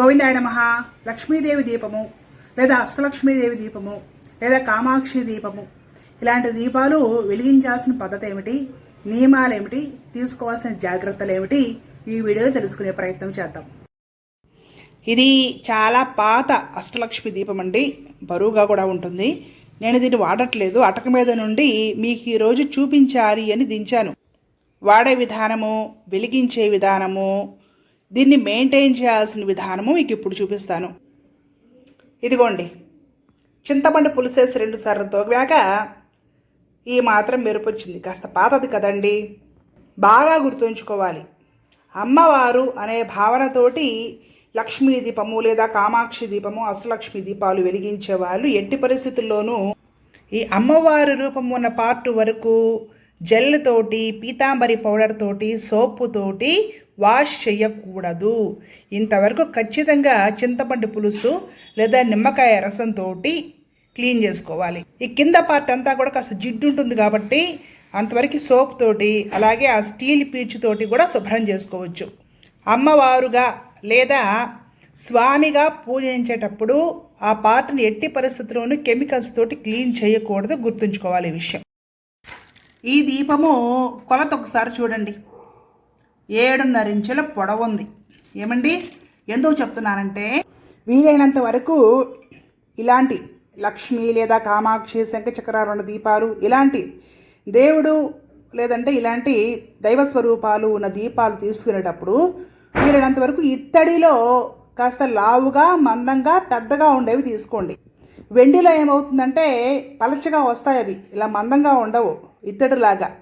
గోవిందాయ నమ. లక్ష్మీదేవి దీపము. లేదా అష్టలక్ష్మీదేవి దీపము. లేదా కామాక్షి దీపము. ఇలాంటి దీపాలు వెలిగించాల్సిన పద్ధతి ఏమిటి? నియమాలు ఏమిటి? తీసుకోవాల్సిన జాగ్రత్తలు ఏమిటి? ఈ వీడియోలో తెలుసుకునే ప్రయత్నం చేద్దాం. ఇది చాలా పాత అష్టలక్ష్మి దీపం అండి. బరువుగా కూడా ఉంటుంది. నేను దీన్ని వాడట్లేదు. అటక మీద నుండి మీకు ఈరోజు చూపించాలి అని దించాను. వాడే విధానము వెలిగించే విధానము దీన్ని మెయింటైన్ చేయాల్సిన విధానము మీకు ఇప్పుడు చూపిస్తాను. ఇదిగోండి. చింతపండు పులిసేసి రెండు సార్లు తోగాక ఈ మాత్రం మెరుపు వచ్చింది. కాస్త పాతది కదండి. బాగా గుర్తుంచుకోవాలి. అమ్మవారు అనే భావనతోటి లక్ష్మీ దీపము లేదా కామాక్షి దీపము అష్టలక్ష్మి దీపాలు వెలిగించే వాళ్ళు ఎట్టి పరిస్థితుల్లోనూ ఈ అమ్మవారి రూపం ఉన్న పార్ట్ వరకు జెల్ తోటి పీతాంబరి పౌడర్ తోటి సోపు తోటి వాష్ చేయకూడదు. ఇంతవరకు ఖచ్చితంగా చింతపండు పులుసు లేదా నిమ్మకాయ రసంతో క్లీన్ చేసుకోవాలి. ఈ కింద పార్ట్ అంతా కూడా కాస్త జిడ్డు ఉంటుంది కాబట్టి అంతవరకు సోప్ తోటి అలాగే ఆ స్టీల్ పీచుతోటి కూడా శుభ్రం చేసుకోవచ్చు. అమ్మవారుగా లేదా స్వామిగా పూజించేటప్పుడు ఆ పార్ట్ని ఎట్టి పరిస్థితుల్లోనూ కెమికల్స్ తోటి క్లీన్ చేయకూడదు గుర్తుంచుకోవాలి ఈ విషయం. ఈ దీపము కొలత ఒకసారి చూడండి. ఏడున్నర ఇంచుల పొడవుంది ఏమండి? ఎందుకు చెప్తున్నానంటే వీలైనంత వరకు ఇలాంటి లక్ష్మి లేదా కామాక్షి శంఖచక్ర రెండు దీపాలు ఇలాంటి దేవుడు లేదంటే ఇలాంటి దైవ స్వరూపాలు ఉన్న దీపాలు తీసుకునేటప్పుడు వీలైనంత వరకు ఇత్తడిలో కాస్త లావుగా మందంగా పెద్దగా ఉండేవి తీసుకోండి. వెండిలో ఏమవుతుందంటే పలచగా వస్తాయి అవి. ఇలా మందంగా ఉండవు. ఇత్తడిలాగా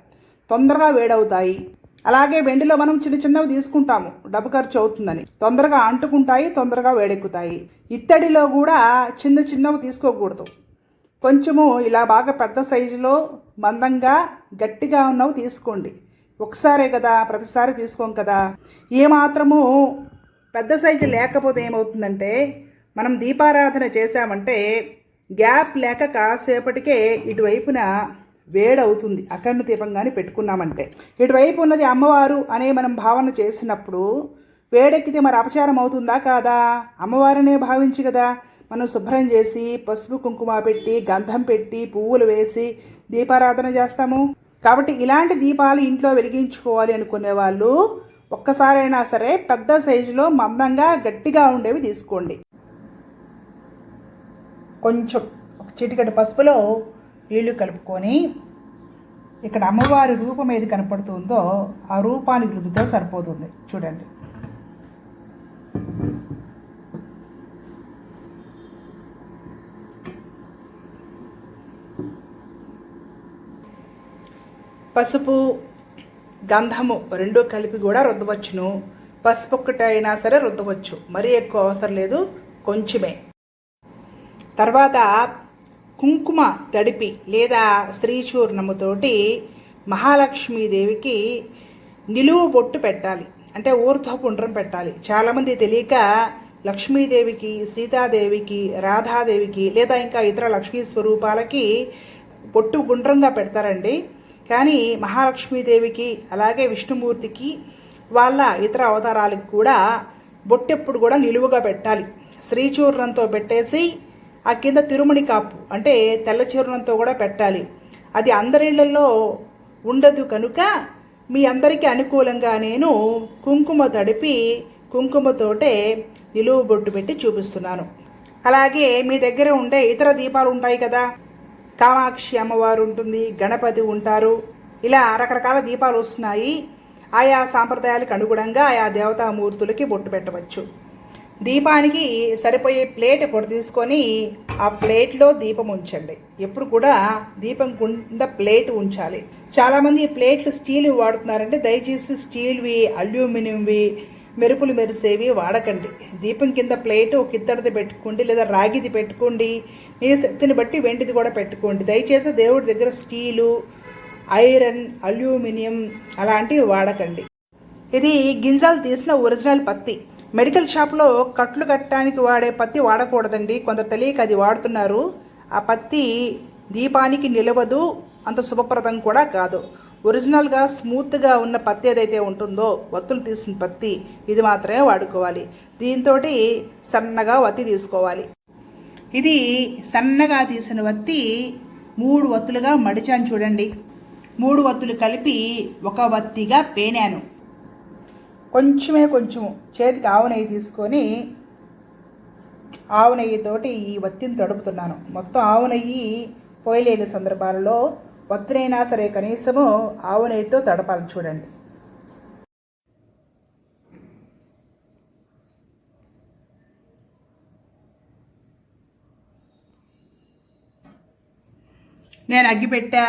తొందరగా వేడవుతాయి. అలాగే వెండిలో మనం చిన్న చిన్నవి తీసుకుంటాము. డబ్బు ఖర్చు అవుతుందని. తొందరగా అంటుకుంటాయి తొందరగా వేడెక్కుతాయి. ఇత్తడిలో కూడా చిన్న చిన్నవి తీసుకోకూడదు. కొంచెము ఇలా బాగా పెద్ద సైజులో మందంగా గట్టిగా ఉన్నవి తీసుకోండి. ఒకసారే కదా ప్రతిసారి తీసుకోం కదా. ఏమాత్రము పెద్ద సైజు లేకపోతే ఏమవుతుందంటే మనం దీపారాధన చేశామంటే గ్యాప్ లేక కాసేపటికే ఇటువైపున వేడవుతుంది అఖండ దీపం కానీ పెట్టుకున్నామంటే. ఇటువైపు ఉన్నది అమ్మవారు అనే మనం భావన చేసినప్పుడు వేడెక్కితే మరి అపచారం అవుతుందా కాదా? అమ్మవారినే భావించి కదా. మనం శుభ్రం చేసి పసుపు కుంకుమ పెట్టి గంధం పెట్టి పువ్వులు వేసి దీపారాధన చేస్తాము. కాబట్టి ఇలాంటి దీపాలు ఇంట్లో వెలిగించుకోవాలి అనుకునే వాళ్ళు ఒక్కసారైనా సరే పెద్ద సైజులో మందంగా గట్టిగా ఉండేవి తీసుకోండి. కొంచెం ఒక చిటికటి పసుపులో నీళ్ళు కలుపుకొని ఇక్కడ అమ్మవారి రూపం ఏది కనపడుతుందో ఆ రూపానికి రుద్దుతో సరిపోతుంది. చూడండి. పసుపు గంధము రెండు కలిపి కూడా రుద్దవచ్చును. పసుపు ఒక్కటి అయినా సరే రుద్దవచ్చు. మరీ ఎక్కువ అవసరం లేదు. కొంచెమే. తర్వాత కుంకుమ తడిపి లేదా స్త్రీచూర్ణముతోటి మహాలక్ష్మీదేవికి నిలువు బొట్టు పెట్టాలి. అంటే ఊర్ధ్వపుండ్రం పెట్టాలి. చాలామంది తెలియక లక్ష్మీదేవికి సీతాదేవికి రాధాదేవికి లేదా ఇంకా ఇతర లక్ష్మీ స్వరూపాలకి బొట్టు గుండ్రంగా పెడతారండి. కానీ మహాలక్ష్మీదేవికి అలాగే విష్ణుమూర్తికి వాళ్ళ ఇతర అవతారాలకు కూడా బొట్టెప్పుడు కూడా నిలువుగా పెట్టాలి. శ్రీచూర్ణంతో పెట్టేసి ఆ కింద తిరుమణి కాపు అంటే తెల్ల చూర్ణంతో కూడా పెట్టాలి. అది అందరిళ్ళలో ఉండదు కనుక మీ అందరికీ అనుకూలంగా నేను కుంకుమ తడిపి కుంకుమతోటే నిలువు బొట్టు పెట్టి చూపిస్తున్నాను. అలాగే మీ దగ్గర ఉండే ఇతర దీపాలు ఉంటాయి కదా? కామాక్షి అమ్మవారు ఉంటుంది గణపతి ఉంటారు. ఇలా రకరకాల దీపాలు వస్తున్నాయి. ఆయా సాంప్రదాయాలకు అనుగుణంగా ఆయా దేవతామూర్తులకి బొట్టు పెట్టవచ్చు. దీపానికి సరిపోయే ప్లేట్ పొడి తీసుకొని ఆ ప్లేట్లో దీపం ఉంచండి. ఎప్పుడు కూడా దీపం కింద ప్లేట్ ఉంచాలి. చాలామంది ప్లేట్లు స్టీల్ వాడుతున్నారంటే దయచేసి స్టీల్వి అల్యూమినియంవి మెరుపులు మెరిసేవి వాడకండి. దీపం కింద ప్లేట్ ఒక ఇత్తడిది పెట్టుకోండి లేదా రాగిది పెట్టుకోండి మీ శక్తిని బట్టి వెండిది కూడా పెట్టుకోండి. దయచేసి దేవుడి దగ్గర స్టీలు ఐరన్ అల్యూమినియం అలాంటివి వాడకండి. ఇది గింజలు తీసిన ఒరిజినల్ పత్తి. మెడికల్ షాప్లో కట్లు కట్టడానికి వాడే పత్తి వాడకూడదండి. కొంత తెలియక అది వాడుతున్నారు. ఆ పత్తి దీపానికి నిలవదు అంత శుభప్రదం కూడా కాదు. ఒరిజినల్గా స్మూత్గా ఉన్న పత్తి ఏదైతే ఉంటుందో వత్తులు తీసిన పత్తి ఇది మాత్రమే వాడుకోవాలి. దీంతో సన్నగా వత్తి తీసుకోవాలి. ఇది సన్నగా తీసిన వత్తి మూడు వత్తులుగా మడిచాను చూడండి. మూడు వత్తులు కలిపి ఒక వత్తిగా పేనాను. కొంచెమే కొంచెము చేతికి ఆవు నెయ్యి తీసుకొని ఆవు నెయ్యితోటి ఈ వత్తిని తడుపుతున్నాను. మొత్తం ఆవు నెయ్యి పోయలేని సందర్భాలలో వత్తినైనా సరే కనీసము ఆవు నెయ్యితో తడపాలి చూడండి. నేను అగ్గిపెట్టె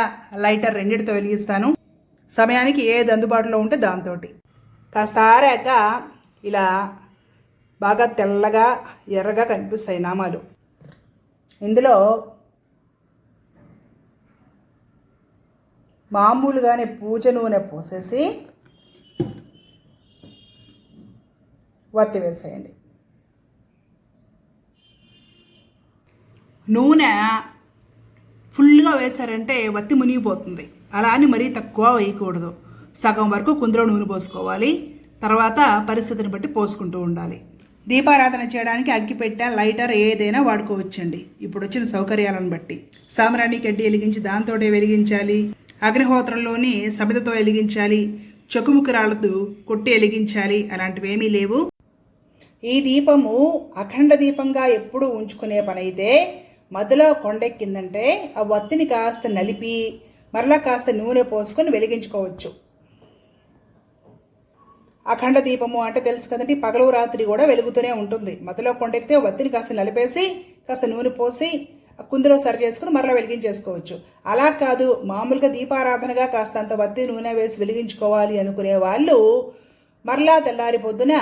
లైటర్ రెండిటితో వెలిగిస్తాను. సమయానికి ఏది అందుబాటులో ఉంటే దాంతోటి. కాస్త ఆరాక ఇలా బాగా తెల్లగా ఎర్రగా కనిపిస్తాయి నామాలు. ఇందులో మామూలుగానే పూజ నూనె పోసేసి వత్తి వేసేయండి. నూనె ఫుల్గా వేశారంటే వత్తి మునిగిపోతుంది. అలా అని మరీ తక్కువ వేయకూడదు. సగం వరకు కుందులో నూనె పోసుకోవాలి. తర్వాత పరిస్థితిని బట్టి పోసుకుంటూ ఉండాలి. దీపారాధన చేయడానికి అగ్గిపెట్ట లైటర్ ఏదైనా వాడుకోవచ్చండి. ఇప్పుడు వచ్చిన సౌకర్యాలను బట్టి. సామరాణి కడ్డి వెలిగించి దాంతోటే వెలిగించాలి. అగ్నిహోత్రంలోని సబితతో వెలిగించాలి. చెక్కుముక్కు రాళ్ళతో కొట్టి వెలిగించాలి అలాంటివి ఏమీ లేవు. ఈ దీపము అఖండ దీపంగా ఎప్పుడూ ఉంచుకునే పనైతే మధ్యలో కొండెక్కిందంటే ఆ వత్తిని కాస్త నలిపి మరలా కాస్త నూనె పోసుకొని వెలిగించుకోవచ్చు. అఖండ దీపము అంటే తెలుసు కదండి పగలు రాత్రి కూడా వెలుగుతూనే ఉంటుంది. మధ్యలో కొండెక్కితే వత్తిని కాస్త నలిపేసి కాస్త నూనె పోసి ఆ సరి చేసుకుని మరలా వెలిగించేసుకోవచ్చు. అలా కాదు మామూలుగా దీపారాధనగా కాస్త అంత వత్తి నూనె వేసి వెలిగించుకోవాలి అనుకునే వాళ్ళు మరలా తెల్లారి పొద్దున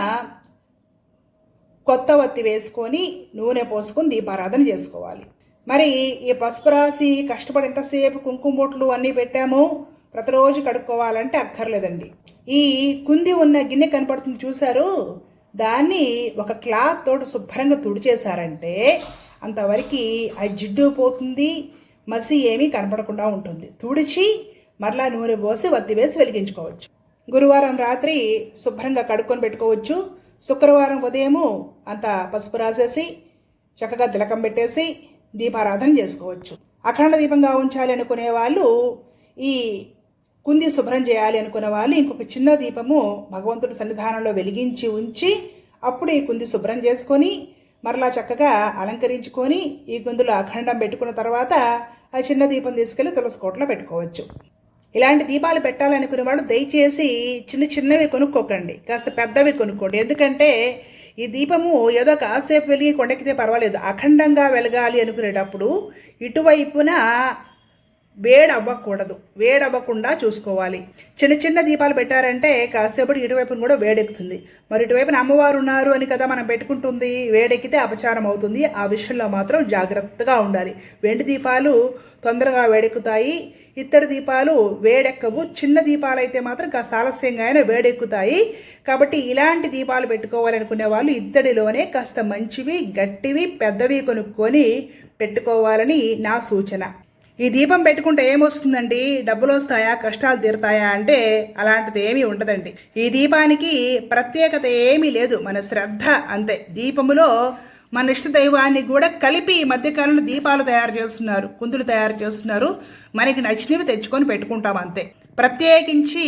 కొత్త వత్తి వేసుకొని నూనె పోసుకొని దీపారాధన చేసుకోవాలి. మరి ఈ పసుపు రాసి కష్టపడి ఎంతసేపు కుంకుమ బొట్లు అన్నీ పెట్టాము? ప్రతిరోజు కడుక్కోవాలంటే అక్కర్లేదండి. ఈ కుంది ఉన్న గిన్నె కనపడుతుంది చూశారు? దాన్ని ఒక క్లాత్ తోటి శుభ్రంగా తుడిచేశారంటే అంతవరకు ఆ జిడ్డు పోతుంది మసి ఏమీ కనపడకుండా ఉంటుంది. తుడిచి మరలా నూనె పోసి వత్తి వేసి వెలిగించుకోవచ్చు. గురువారం రాత్రి శుభ్రంగా కడుక్కొని పెట్టుకోవచ్చు. శుక్రవారం ఉదయము అంత పసుపు రాసేసి చక్కగా తిలకం పెట్టేసి దీపారాధన చేసుకోవచ్చు. అఖండ దీపంగా ఉంచాలి అనుకునే వాళ్ళు ఈ కుంది శుభ్రం చేయాలి అనుకున్న వాళ్ళు ఇంకొక చిన్న దీపము భగవంతుడి సన్నిధానంలో వెలిగించి ఉంచి అప్పుడు ఈ కుంది శుభ్రం చేసుకొని మరలా చక్కగా అలంకరించుకొని ఈ గుందులో అఖండం పెట్టుకున్న తర్వాత ఆ చిన్న దీపం తీసుకెళ్ళి తులసి కోటలో పెట్టుకోవచ్చు. ఇలాంటి దీపాలు పెట్టాలనుకునే వాళ్ళు దయచేసి చిన్న చిన్నవి కొనుక్కోకండి. కాస్త పెద్దవి కొనుక్కోండి. ఎందుకంటే ఈ దీపము ఏదో కాసేపు వెలిగి కొండెక్కితే పర్వాలేదు. అఖండంగా వెలగాలి అనుకునేటప్పుడు ఇటువైపున వేడవ్వకూడదు. వేడవ్వకుండా చూసుకోవాలి. చిన్న చిన్న దీపాలు పెట్టారంటే కాసేపటి ఇటువైపున కూడా వేడెక్కుతుంది. మరి ఇటువైపున అమ్మవారు ఉన్నారు అని కదా మనం పెట్టుకుంటుంది వేడెక్కితే అపచారం అవుతుంది. ఆ విషయంలో మాత్రం జాగ్రత్తగా ఉండాలి. వెండి దీపాలు తొందరగా వేడెక్కుతాయి. ఇత్తడి దీపాలు వేడెక్కవు. చిన్న దీపాలు అయితే మాత్రం కాస్త ఆలస్యంగా అయినా వేడెక్కుతాయి. కాబట్టి ఇలాంటి దీపాలు పెట్టుకోవాలనుకునే వాళ్ళు ఇత్తడిలోనే కాస్త మంచివి గట్టివి పెద్దవి కొనుక్కొని పెట్టుకోవాలని నా సూచన. ఈ దీపం పెట్టుకుంటే ఏమొస్తుందండి? డబ్బులు వస్తాయా కష్టాలు తీరుతాయా? అంటే అలాంటిది ఏమీ ఉండదండి. ఈ దీపానికి ప్రత్యేకత ఏమీ లేదు. మన శ్రద్ధ అంతే. దీపములో మన ఇష్ట దైవాన్ని కూడా కలిపి ఈ మధ్యకాలంలో దీపాలు తయారు చేస్తున్నారు కుందులు తయారు చేస్తున్నారు. మనకి నచ్చినవి తెచ్చుకొని పెట్టుకుంటాం అంతే. ప్రత్యేకించి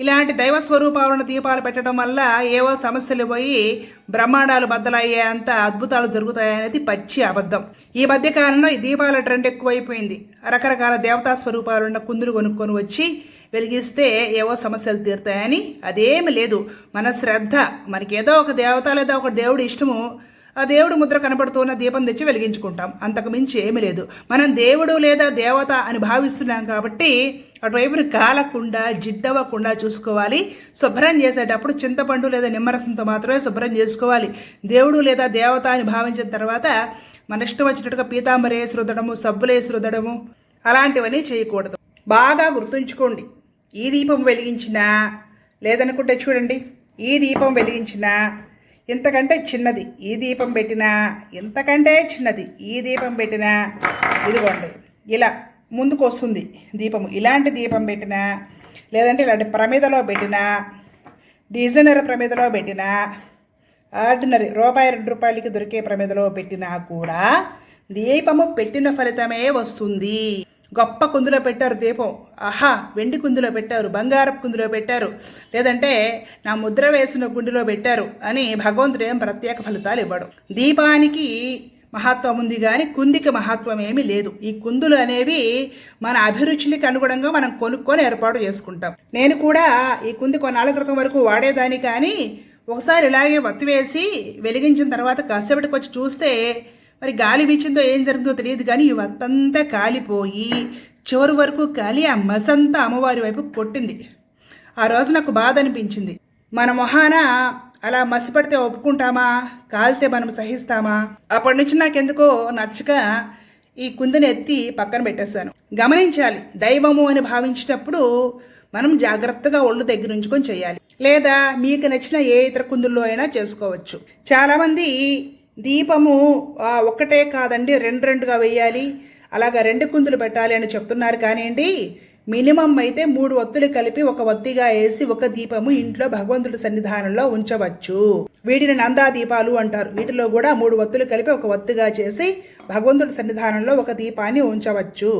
ఇలాంటి దైవ స్వరూపాలను దీపాలు పెట్టడం వల్ల ఏవో సమస్యలు పోయి బ్రహ్మాండాలు బద్దలయ్యేంత అద్భుతాలు జరుగుతాయనేది పచ్చి అబద్ధం. ఈ మధ్య కాలంలో ఈ దీపాల ట్రెండ్ ఎక్కువైపోయింది. రకరకాల దేవతా స్వరూపాలున్న కుందులు కొనుక్కొని వచ్చి వెలిగిస్తే ఏవో సమస్యలు తీరుతాయని అదేమి లేదు. మన శ్రద్ధ మనకి ఏదో ఒక దేవత లేదా ఒక దేవుడు ఇష్టము. ఆ దేవుడు ముద్ర కనబడుతున్న దీపం తెచ్చి వెలిగించుకుంటాం. అంతకు మించి ఏమీ లేదు. మనం దేవుడు లేదా దేవత అని భావిస్తున్నాం కాబట్టి అటువైపును కాలకుండా జిడ్డవ్వకుండా చూసుకోవాలి. శుభ్రం చేసేటప్పుడు చింతపండు లేదా నిమ్మరసంతో మాత్రమే శుభ్రం చేసుకోవాలి. దేవుడు లేదా దేవత అని భావించిన తర్వాత మన ఇష్టం వచ్చినట్టుగా పీతాంబరి వేసి రుద్దడము సబ్బులేసి రుద్దడము అలాంటివన్నీ చేయకూడదు. బాగా గుర్తుంచుకోండి. ఈ దీపం వెలిగించినా లేదనుకుంటే చూడండి. ఈ దీపం వెలిగించినా ఇంతకంటే చిన్నది. ఈ దీపం పెట్టినా ఇంతకంటే చిన్నది. ఈ దీపం పెట్టినా ఇదిగోండి ఇలా ముందుకు వస్తుంది దీపము. ఇలాంటి దీపం పెట్టినా లేదంటే ఇలాంటి ప్రమిదలో పెట్టినా డిజైనర్ ప్రమిదలో పెట్టినా ఆర్డినరీ రూపాయి రెండు రూపాయలకి దొరికే ప్రమిదలో పెట్టినా కూడా దీపము పెట్టిన ఫలితమే వస్తుంది. గొప్ప కుందులో పెట్టారు దీపం. ఆహా వెండి కుందులో పెట్టారు బంగారపు కుందులో పెట్టారు. లేదంటే నా ముద్ర వేసిన గుండెలో పెట్టారు అని భగవంతుడు ఏం ప్రత్యేక ఫలితాలు ఇవ్వడు. దీపానికి మహత్వం ఉంది కానీ కుందికి మహత్వం ఏమీ లేదు. ఈ కుందులు అనేవి మన అభిరుచులకి అనుగుణంగా మనం కొనుక్కొని ఏర్పాటు చేసుకుంటాం. నేను కూడా ఈ కుంది కొన్నాళ్ళ క్రితం వరకు వాడేదాన్ని కానీ ఒకసారి ఇలాగే వత్తి వేసి వెలిగించిన తర్వాత కాసేపటికి వచ్చి చూస్తే మరి గాలి వీచిందో ఏం జరుగుతుందో తెలియదు కానీ ఈ కాలిపోయి చివరి వరకు కాలి ఆ మసంతా అమ్మవారి వైపు కొట్టింది. ఆ రోజు నాకు బాధ అనిపించింది. మన మొహాన అలా మసిపడితే ఒప్పుకుంటామా? కాలితే మనం సహిస్తామా? అప్పటి నుంచి నాకెందుకో నచ్చక ఈ కుందని ఎత్తి పక్కన పెట్టేశాను. గమనించాలి దైవము అని భావించేటప్పుడు మనం జాగ్రత్తగా ఒళ్ళు దగ్గర ఉంచుకొని చేయాలి. లేదా మీకు నచ్చిన ఏ ఇతర కుందుల్లో అయినా చేసుకోవచ్చు. చాలామంది దీపము ఒక్కటే కాదండి రెండు రెండుగా వేయాలి అలాగా రెండు కుందులు పెట్టాలి అని చెప్తున్నారు. కానివ్వండి మినిమం అయితే మూడు ఒత్తులు కలిపి ఒక ఒత్తిగా వేసి ఒక దీపము ఇంట్లో భగవంతుడి సన్నిధానంలో ఉంచవచ్చు. వీటిని నందా దీపాలు అంటారు. వీటిలో కూడా మూడు ఒత్తులు కలిపి ఒక ఒత్తిగా చేసి భగవంతుడి సన్నిధానంలో ఒక దీపాన్ని ఉంచవచ్చు.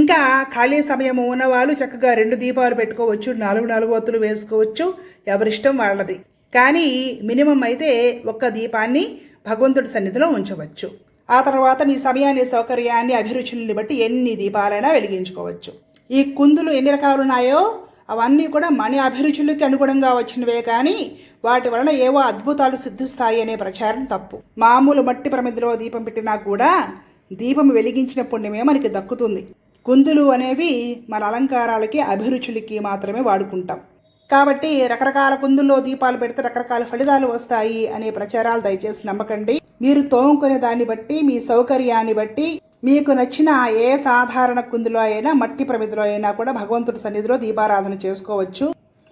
ఇంకా ఖాళీ సమయం ఉన్న వాళ్ళు చక్కగా రెండు దీపాలు పెట్టుకోవచ్చు నాలుగు నాలుగు ఒత్తులు వేసుకోవచ్చు. ఎవరిష్టం వాళ్ళది. కానీ మినిమం అయితే ఒక్క దీపాన్ని భగవంతుడి సన్నిధిలో ఉంచవచ్చు. ఆ తర్వాత మీ సమయాన్ని సౌకర్యాన్ని అభిరుచుల్ని బట్టి ఎన్ని దీపాలైనా వెలిగించుకోవచ్చు. ఈ కుందులు ఎన్ని రకాలు ఉన్నాయో అవన్నీ కూడా మన అభిరుచులకి అనుగుణంగా వచ్చినవే కానీ వాటి వలన ఏవో అద్భుతాలు సిద్ధిస్తాయి అనే ప్రచారం తప్పు. మామూలు మట్టి ప్రమిదిలో దీపం పెట్టినా కూడా దీపం వెలిగించిన పుణ్యమే మనకి దక్కుతుంది. కుందులు అనేవి మన అలంకారాలకి అభిరుచులకి మాత్రమే వాడుకుంటాం. కాబట్టి రకరకాల కుందుల్లో దీపాలు పెడితే రకరకాల ఫలితాలు వస్తాయి అనే ప్రచారాలు దయచేసి నమ్మకండి. మీరు తోముకునే దాన్ని బట్టి మీ సౌకర్యాన్ని బట్టి మీకు నచ్చిన ఏ సాధారణ కుందులో అయినా మట్టి ప్రమిదిలో అయినా కూడా భగవంతుడి సన్నిధిలో దీపారాధన చేసుకోవచ్చు.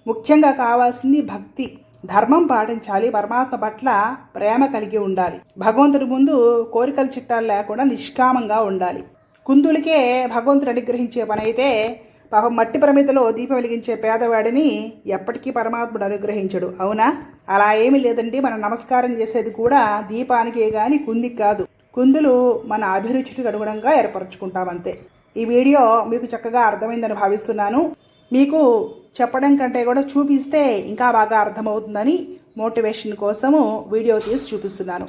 ముఖ్యంగా కావాల్సింది భక్తి. ధర్మం పాటించాలి. పరమాత్మ పట్ల ప్రేమ కలిగి ఉండాలి. భగవంతుడి ముందు కోరికలు చిట్టాలు లేకుండా నిష్కామంగా ఉండాలి. కుందులకే భగవంతుడు అనుగ్రహించే పని అయితే పాపం మట్టి ప్రమిదలో దీపం వెలిగించే పేదవాడిని ఎప్పటికీ పరమాత్ముడు అనుగ్రహించడు. అవునా? అలా ఏమీ లేదండి. మనం నమస్కారం చేసేది కూడా దీపానికే గాని కుందికి కాదు. కుందులు మన అభిరుచికి అనుగుణంగా ఏర్పరచుకుంటామంతే ఈ వీడియో మీకు చక్కగా అర్థమైందని భావిస్తున్నాను. మీకు చెప్పడం కంటే కూడా చూపిస్తే ఇంకా బాగా అర్థమవుతుందని మోటివేషన్ కోసము వీడియో తీసి చూపిస్తున్నాను.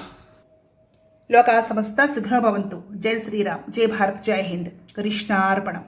లోకా సంస్థ సుఖభవంతు జై శ్రీరామ్. జై భారత్. జై హింద్. కృష్ణార్పణం.